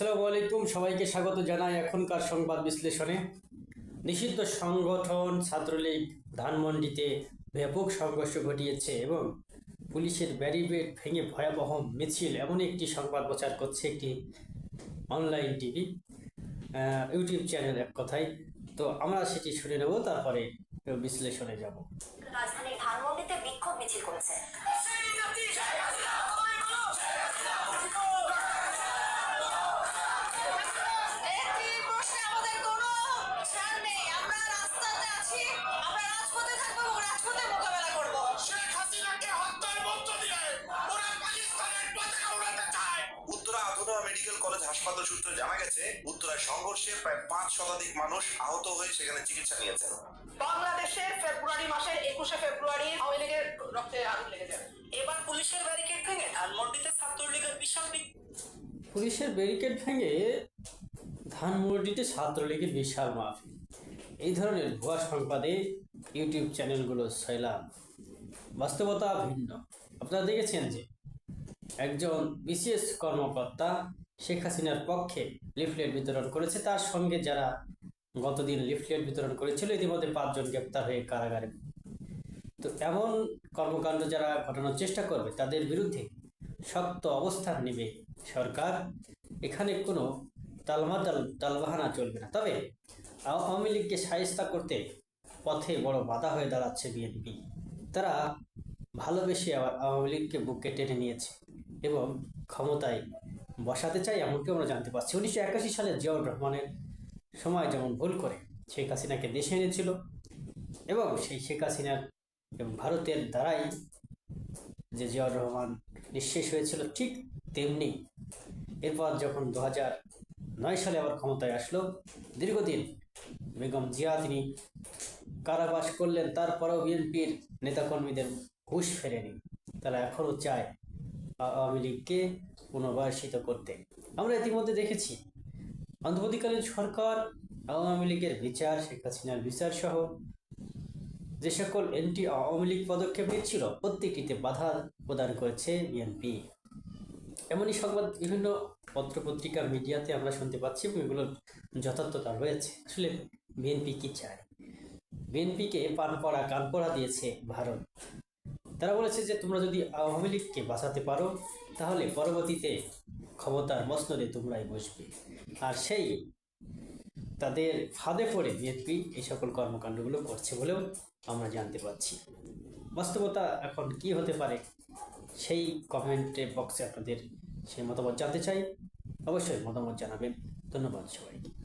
আসসালামু আলাইকুম, সবাইকে স্বাগত জানাই এখনকার সংবাদ বিশ্লেষণে। নিষিদ্ধ সংগঠন ছাত্রলীগ ধানমন্ডিতে ব্যাপক সংঘর্ষ ঘটিয়েছে এবং পুলিশের ব্যারিকেড ভেঙে ভয়াবহ মিছিল, এমন একটি সংবাদ প্রচার করছে একটি অনলাইন টিভি ইউটিউব চ্যানেল এক কথায়। তো আমরা সেটি শুনে নেব, তারপরে বিশ্লেষণে যাব। রাজধানীর ধানমন্ডিতে বিক্ষোভ মিছিল করেছে। মেডিকেল কলেজ হাসপাতাল সূত্রে জানা গেছে উত্তরায় সংঘর্ষে প্রায় পাঁচ শতাধিক মানুষ আহত হয়ে সেখানে চিকিৎসা নিয়েছেন। বাংলাদেশের ফেব্রুয়ারি মাসের একুশে ফেব্রুয়ারি আওয়ামী লীগের রক্তে আগুন লেগে যাবে এবার পুলিশের ব্যারিকেড ভেঙে ধানমন্ডিতে ছাত্রলীগের বিশাল পুলিশের ব্যারিকেড ভেঙে ধানমন্ডিতে ছাত্রলীগের বিশাল মাহফিল। এই ধরনের ভুয়া সংবাদে ইউটিউব চ্যানেলগুলো সয়লাম বাস্তবতা ভিন্ন। আপনারা দেখেছেন যে একজন বিশেষ কর্মকর্তা শেখ হাসিনার পক্ষে লিফলেট বিতরণ করেছে। তার সঙ্গে যারা গতদিন লিফলেট বিতরণ করেছিল, ইতিমধ্যে পাঁচজন গ্রেপ্তার হয়ে কারাগারে। তো এমন কর্মকাণ্ড যারা ঘটানোর চেষ্টা করবে, তাদের বিরুদ্ধে শক্ত অবস্থান নেবে সরকার। এখানে কোনো তালমাতাল, তালবাহানা চলবে না। তবে আওয়ামী লীগকে সায়স্তা করতে পথে বড় বাধা হয়ে দাঁড়াচ্ছে বিএনপি। তারা ভালোবেসে আবার আওয়ামী লীগকে বুকে টেনে নিয়েছে। এবং ক্ষমতায় বসাতে চাই এমনকি আমরা জানতে পারছি। উনিশশো একাশি সালে জিয়াউর রহমানের সময় যেমন ভুল করে, শেখ হাসিনাকে দেশে এনেছিল এবং সেই শেখ হাসিনার ভারতের দ্বারাই যে জিয়াউর রহমান নিঃশেষ হয়েছিল, ঠিক তেমনি এরপর যখন দু হাজার নয় সালে আবার ক্ষমতায় আসলো, দীর্ঘদিন বেগম জিয়া তিনি কারাবাস করলেন, তারপরেও বিএনপির নেতাকর্মীদের হুশ ফেরেনি। তারা এখনও চায় আওয়ামী লীগকে পুনর্বাসিত করতে। আমরা ইতিমধ্যে দেখেছি, অন্তর্বর্তীকালীন সরকার, আওয়ামী লীগের বিচার, শেখ হাসিনার বিচার সহ যে সকল এন্টি আওয়ামী লীগ পদক্ষেপ নিচ্ছিল, প্রত্যেকটিতে বাধা প্রদান করেছে বিএনপি। এমনই সংবাদ বিভিন্ন পত্রপত্রিকা মিডিয়াতে আমরা শুনতে পাচ্ছি এবং এগুলোর যথার্থতা রয়েছে। আসলে বিএনপি কি চায়? বিএনপিকে পান পড়া কান পড়া দিয়েছে ভারত। তারা বলেছে যে তোমরা যদি আওয়ামী লীগকে বাঁচাতে পারো, তাহলে পরবর্তীতে ক্ষমতার মসনদে তোমরাই বসবে। আর সেই তাদের ফাঁদে পড়ে বিএনপি এই সকল কর্মকাণ্ডগুলো করছে বলেও আমরা জানতে পারছি। বাস্তবতা এখন কি হতে পারে, সেই কমেন্টে বক্সে আপনাদের সেই মতামত জানতে চাই। অবশ্যই মতামত জানাবেন। ধন্যবাদ সবাইকে।